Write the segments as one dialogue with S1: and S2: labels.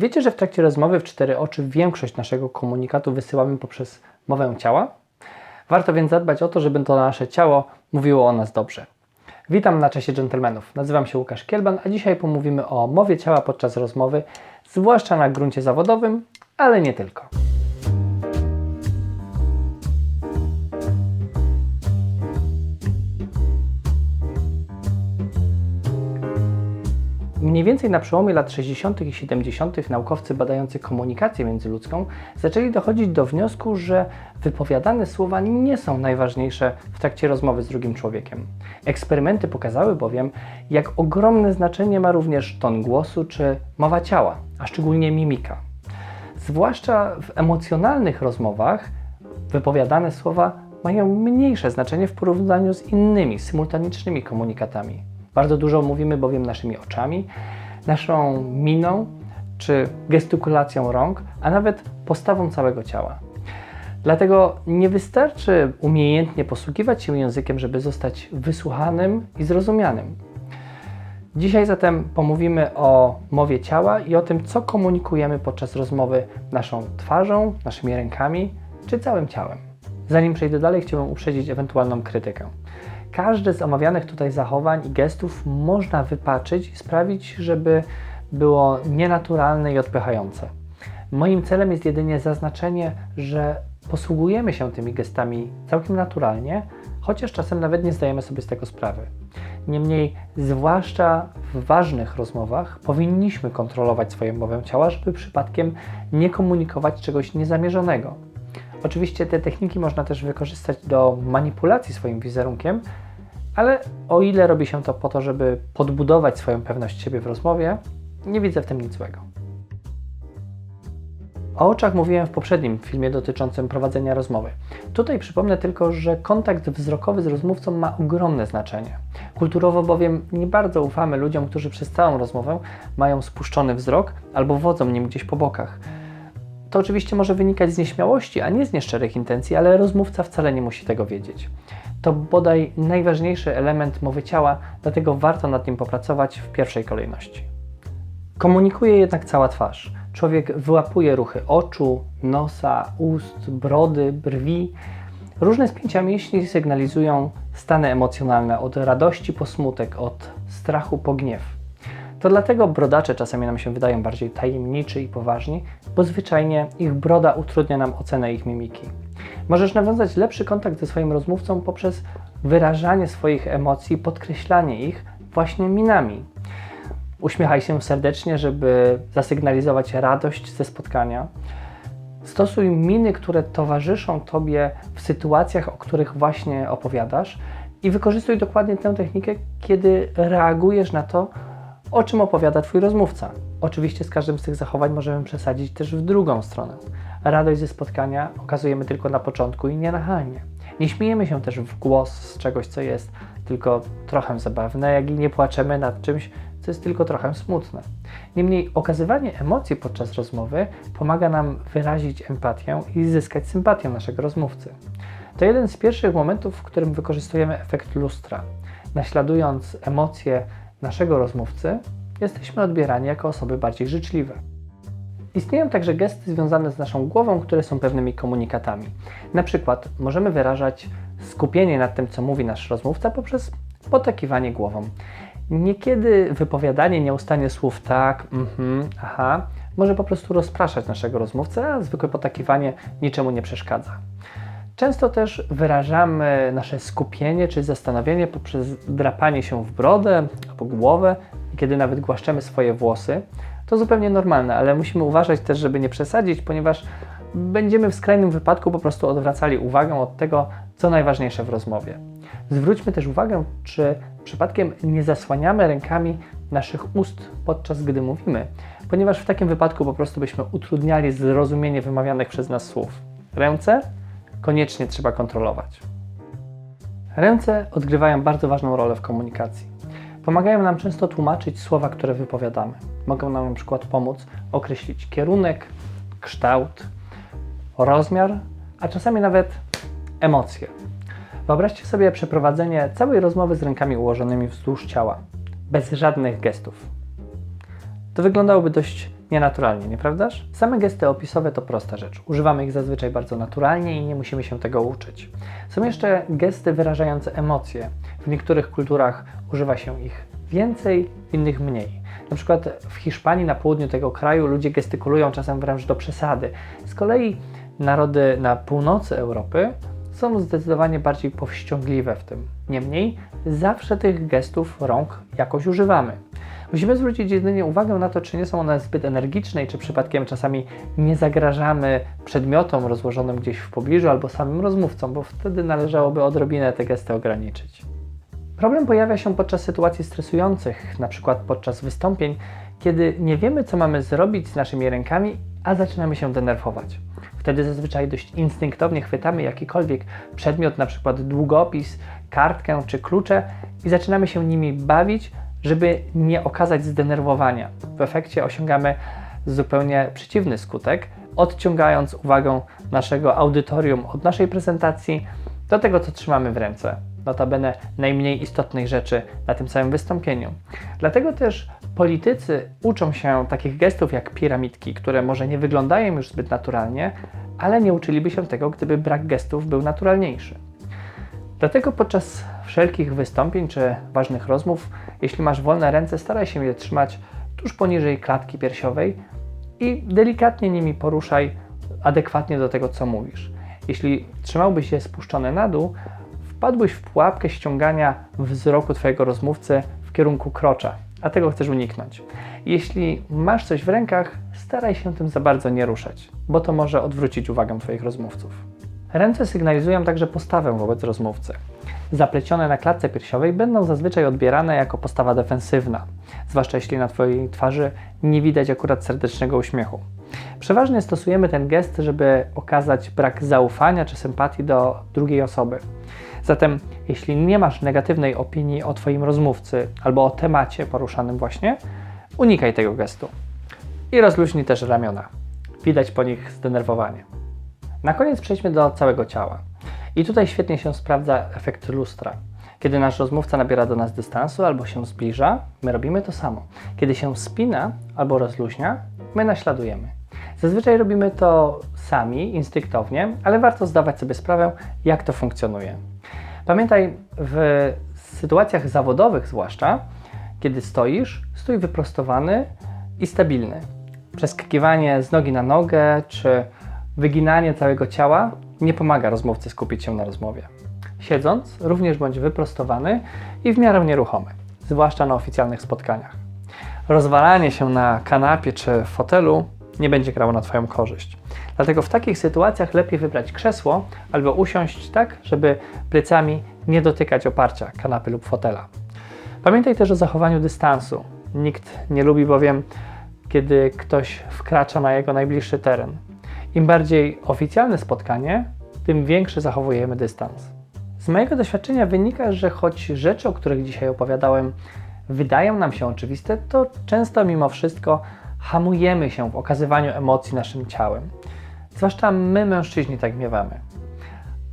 S1: Wiecie, że w trakcie rozmowy w cztery oczy większość naszego komunikatu wysyłamy poprzez mowę ciała? Warto więc zadbać o to, żeby to nasze ciało mówiło o nas dobrze. Witam na czasie dżentelmenów. Nazywam się Łukasz Kielban, a dzisiaj pomówimy o mowie ciała podczas rozmowy, zwłaszcza na gruncie zawodowym, ale nie tylko. Mniej więcej na przełomie lat 60. i 70. naukowcy badający komunikację międzyludzką zaczęli dochodzić do wniosku, że wypowiadane słowa nie są najważniejsze w trakcie rozmowy z drugim człowiekiem. Eksperymenty pokazały bowiem, jak ogromne znaczenie ma również ton głosu czy mowa ciała, a szczególnie mimika. Zwłaszcza w emocjonalnych rozmowach wypowiadane słowa mają mniejsze znaczenie w porównaniu z innymi symultanicznymi komunikatami. Bardzo dużo mówimy bowiem naszymi oczami, naszą miną czy gestykulacją rąk, a nawet postawą całego ciała. Dlatego nie wystarczy umiejętnie posługiwać się językiem, żeby zostać wysłuchanym i zrozumianym. Dzisiaj zatem pomówimy o mowie ciała i o tym, co komunikujemy podczas rozmowy naszą twarzą, naszymi rękami czy całym ciałem. Zanim przejdę dalej, chciałbym uprzedzić ewentualną krytykę. Każde z omawianych tutaj zachowań i gestów można wypaczyć i sprawić, żeby było nienaturalne i odpychające. Moim celem jest jedynie zaznaczenie, że posługujemy się tymi gestami całkiem naturalnie, chociaż czasem nawet nie zdajemy sobie z tego sprawy. Niemniej, zwłaszcza w ważnych rozmowach, powinniśmy kontrolować swoją mowę ciała, żeby przypadkiem nie komunikować czegoś niezamierzonego. Oczywiście te techniki można też wykorzystać do manipulacji swoim wizerunkiem, ale o ile robi się to po to, żeby podbudować swoją pewność siebie w rozmowie, nie widzę w tym nic złego. O oczach mówiłem w poprzednim filmie dotyczącym prowadzenia rozmowy. Tutaj przypomnę tylko, że kontakt wzrokowy z rozmówcą ma ogromne znaczenie. Kulturowo bowiem nie bardzo ufamy ludziom, którzy przez całą rozmowę mają spuszczony wzrok albo wodzą nim gdzieś po bokach. To oczywiście może wynikać z nieśmiałości, a nie z nieszczerych intencji, ale rozmówca wcale nie musi tego wiedzieć. To bodaj najważniejszy element mowy ciała, dlatego warto nad nim popracować w pierwszej kolejności. Komunikuje jednak cała twarz. Człowiek wyłapuje ruchy oczu, nosa, ust, brody, brwi. Różne spięcia mięśni sygnalizują stany emocjonalne od radości po smutek, od strachu po gniew. To dlatego brodacze czasami nam się wydają bardziej tajemniczy i poważni, bo zwyczajnie ich broda utrudnia nam ocenę ich mimiki. Możesz nawiązać lepszy kontakt ze swoim rozmówcą poprzez wyrażanie swoich emocji, podkreślanie ich właśnie minami. Uśmiechaj się serdecznie, żeby zasygnalizować radość ze spotkania. Stosuj miny, które towarzyszą Tobie w sytuacjach, o których właśnie opowiadasz i wykorzystuj dokładnie tę technikę, kiedy reagujesz na to, o czym opowiada Twój rozmówca. Oczywiście z każdym z tych zachowań możemy przesadzić też w drugą stronę. Radość ze spotkania okazujemy tylko na początku i nienachalnie. Nie śmiejemy się też w głos z czegoś, co jest tylko trochę zabawne, jak i nie płaczemy nad czymś, co jest tylko trochę smutne. Niemniej okazywanie emocji podczas rozmowy pomaga nam wyrazić empatię i zyskać sympatię naszego rozmówcy. To jeden z pierwszych momentów, w którym wykorzystujemy efekt lustra. Naśladując emocje naszego rozmówcy, jesteśmy odbierani jako osoby bardziej życzliwe. Istnieją także gesty związane z naszą głową, które są pewnymi komunikatami. Na przykład możemy wyrażać skupienie nad tym, co mówi nasz rozmówca poprzez potakiwanie głową. Niekiedy wypowiadanie nieustannie słów tak, mhm, aha, może po prostu rozpraszać naszego rozmówcę, a zwykłe potakiwanie niczemu nie przeszkadza. Często też wyrażamy nasze skupienie czy zastanowienie poprzez drapanie się w brodę albo głowę, kiedy nawet głaszczemy swoje włosy. To zupełnie normalne, ale musimy uważać też, żeby nie przesadzić, ponieważ będziemy w skrajnym wypadku po prostu odwracali uwagę od tego, co najważniejsze w rozmowie. Zwróćmy też uwagę, czy przypadkiem nie zasłaniamy rękami naszych ust podczas gdy mówimy, ponieważ w takim wypadku po prostu byśmy utrudniali zrozumienie wymawianych przez nas słów. Ręce koniecznie trzeba kontrolować. Ręce odgrywają bardzo ważną rolę w komunikacji. Pomagają nam często tłumaczyć słowa, które wypowiadamy. Mogą nam na przykład pomóc określić kierunek, kształt, rozmiar, a czasami nawet emocje. Wyobraźcie sobie przeprowadzenie całej rozmowy z rękami ułożonymi wzdłuż ciała, bez żadnych gestów. To wyglądałoby dość nienaturalnie, nieprawdaż? Same gesty opisowe to prosta rzecz. Używamy ich zazwyczaj bardzo naturalnie i nie musimy się tego uczyć. Są jeszcze gesty wyrażające emocje. W niektórych kulturach używa się ich więcej, w innych mniej. Na przykład w Hiszpanii, na południu tego kraju, ludzie gestykulują czasem wręcz do przesady. Z kolei narody na północy Europy są zdecydowanie bardziej powściągliwe w tym. Niemniej zawsze tych gestów rąk jakoś używamy. Musimy zwrócić jedynie uwagę na to, czy nie są one zbyt energiczne i czy przypadkiem czasami nie zagrażamy przedmiotom rozłożonym gdzieś w pobliżu albo samym rozmówcom, bo wtedy należałoby odrobinę te gesty ograniczyć. Problem pojawia się podczas sytuacji stresujących, przykład podczas wystąpień, kiedy nie wiemy, co mamy zrobić z naszymi rękami, a zaczynamy się denerwować. Wtedy zazwyczaj dość instynktownie chwytamy jakikolwiek przedmiot, przykład długopis, kartkę czy klucze i zaczynamy się nimi bawić, żeby nie okazać zdenerwowania. W efekcie osiągamy zupełnie przeciwny skutek, odciągając uwagę naszego audytorium od naszej prezentacji do tego, co trzymamy w ręce. Notabene najmniej istotnej rzeczy na tym całym wystąpieniu. Dlatego też politycy uczą się takich gestów jak piramidki, które może nie wyglądają już zbyt naturalnie, ale nie uczyliby się tego, gdyby brak gestów był naturalniejszy. Dlatego podczas wszelkich wystąpień czy ważnych rozmów, jeśli masz wolne ręce, staraj się je trzymać tuż poniżej klatki piersiowej i delikatnie nimi poruszaj adekwatnie do tego, co mówisz. Jeśli trzymałbyś je spuszczone na dół, wpadłbyś w pułapkę ściągania wzroku Twojego rozmówcy w kierunku krocza, a tego chcesz uniknąć. Jeśli masz coś w rękach, staraj się tym za bardzo nie ruszać, bo to może odwrócić uwagę Twoich rozmówców. Ręce sygnalizują także postawę wobec rozmówcy. Zaplecione na klatce piersiowej będą zazwyczaj odbierane jako postawa defensywna, zwłaszcza jeśli na Twojej twarzy nie widać akurat serdecznego uśmiechu. Przeważnie stosujemy ten gest, żeby okazać brak zaufania czy sympatii do drugiej osoby. Zatem, jeśli nie masz negatywnej opinii o Twoim rozmówcy albo o temacie poruszanym właśnie, unikaj tego gestu. I rozluźnij też ramiona. Widać po nich zdenerwowanie. Na koniec przejdźmy do całego ciała. I tutaj świetnie się sprawdza efekt lustra. Kiedy nasz rozmówca nabiera do nas dystansu albo się zbliża, my robimy to samo. Kiedy się spina albo rozluźnia, my naśladujemy. Zazwyczaj robimy to sami, instynktownie, ale warto zdawać sobie sprawę, jak to funkcjonuje. Pamiętaj, w sytuacjach zawodowych zwłaszcza, kiedy stoisz, stój wyprostowany i stabilny. Przeskakiwanie z nogi na nogę czy wyginanie całego ciała nie pomaga rozmówcy skupić się na rozmowie. Siedząc, również bądź wyprostowany i w miarę nieruchomy, zwłaszcza na oficjalnych spotkaniach. Rozwalanie się na kanapie czy fotelu nie będzie grało na Twoją korzyść. Dlatego w takich sytuacjach lepiej wybrać krzesło albo usiąść tak, żeby plecami nie dotykać oparcia kanapy lub fotela. Pamiętaj też o zachowaniu dystansu. Nikt nie lubi bowiem, kiedy ktoś wkracza na jego najbliższy teren. Im bardziej oficjalne spotkanie, tym większy zachowujemy dystans. Z mojego doświadczenia wynika, że choć rzeczy, o których dzisiaj opowiadałem, wydają nam się oczywiste, to często mimo wszystko hamujemy się w okazywaniu emocji naszym ciałem. Zwłaszcza my, mężczyźni, tak miewamy.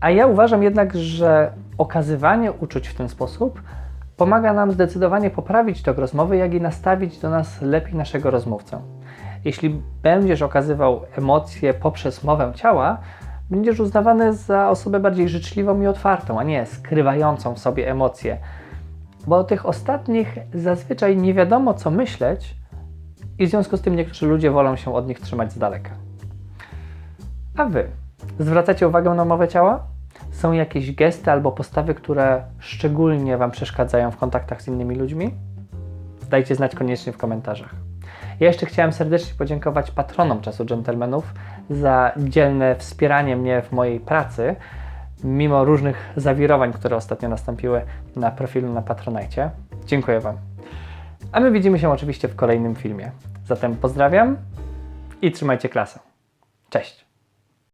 S1: A ja uważam jednak, że okazywanie uczuć w ten sposób pomaga nam zdecydowanie poprawić tok rozmowy, jak i nastawić do nas lepiej naszego rozmówcę. Jeśli będziesz okazywał emocje poprzez mowę ciała, będziesz uznawany za osobę bardziej życzliwą i otwartą, a nie skrywającą w sobie emocje. Bo o tych ostatnich zazwyczaj nie wiadomo co myśleć i w związku z tym niektórzy ludzie wolą się od nich trzymać z daleka. A wy zwracacie uwagę na mowę ciała? Są jakieś gesty albo postawy, które szczególnie Wam przeszkadzają w kontaktach z innymi ludźmi? Dajcie znać koniecznie w komentarzach. Ja jeszcze chciałem serdecznie podziękować patronom czasu dżentelmenów za dzielne wspieranie mnie w mojej pracy, mimo różnych zawirowań, które ostatnio nastąpiły na profilu na Patronajcie. Dziękuję Wam. A my widzimy się oczywiście w kolejnym filmie. Zatem pozdrawiam i trzymajcie klasę. Cześć!